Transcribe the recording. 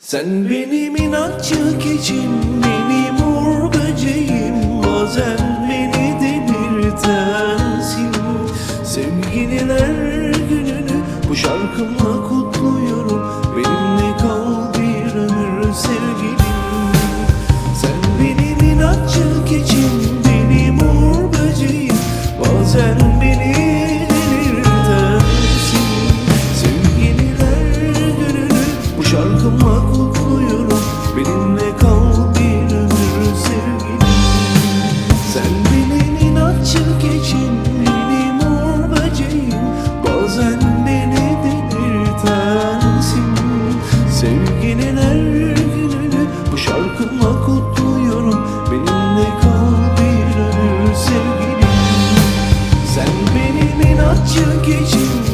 Sen benim inatçı keçim, benim uğur böceğim Bazen beni delirtensin. Sevginin her gününü bu şarkımla kutluyorum bu şarkımla kutluyorum. Benimle kal bir ömür sevgilim. Sen benim inatçı keçim, benim uğur böceğim. Bazen beni delirtensin Sevginin her gününü bu şarkımla kutluyorum. Benimle kal bir ömür sevgilim. Sen benim inatçı keçim